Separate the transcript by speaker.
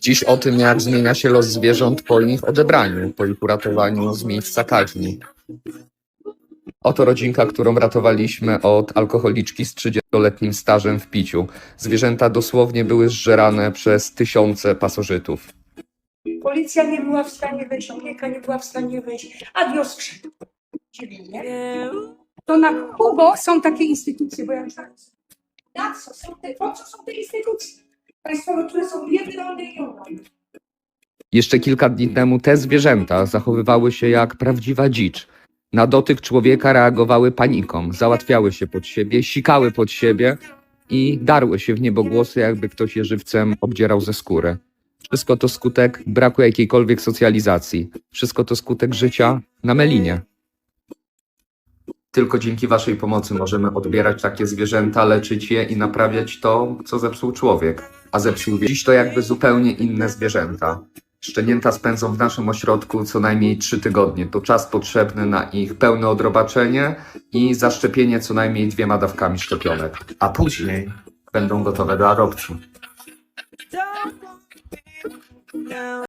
Speaker 1: Dziś o tym, jak zmienia się los zwierząt po ich odebraniu, po ich uratowaniu z miejsca kaźni. Oto rodzinka, którą ratowaliśmy od alkoholiczki z 30-letnim stażem w piciu. Zwierzęta dosłownie były zżerane przez tysiące pasożytów.
Speaker 2: Policja nie była w stanie wejść, opieka nie była w stanie wejść. Adios wszedł. Ciebie, nie? To na Kubo są takie instytucje, bo ja myślałam, na co są te, po co są te instytucje? Państwowe, które są ogromne.
Speaker 1: Jeszcze kilka dni temu te zwierzęta zachowywały się jak prawdziwa dzicz. Na dotyk człowieka reagowały paniką, załatwiały się pod siebie, sikały pod siebie i darły się w niebogłosy, jakby ktoś je żywcem obdzierał ze skóry. Wszystko to skutek braku jakiejkolwiek socjalizacji. Wszystko to skutek życia na melinie. Tylko dzięki Waszej pomocy możemy odbierać takie zwierzęta, leczyć je i naprawiać to, co zepsuł człowiek. A zepsuł dziś to jakby zupełnie inne zwierzęta. Szczenięta spędzą w naszym ośrodku co najmniej trzy tygodnie. To czas potrzebny na ich pełne odrobaczenie i zaszczepienie co najmniej dwiema dawkami szczepionek. A później będą gotowe do adopcji.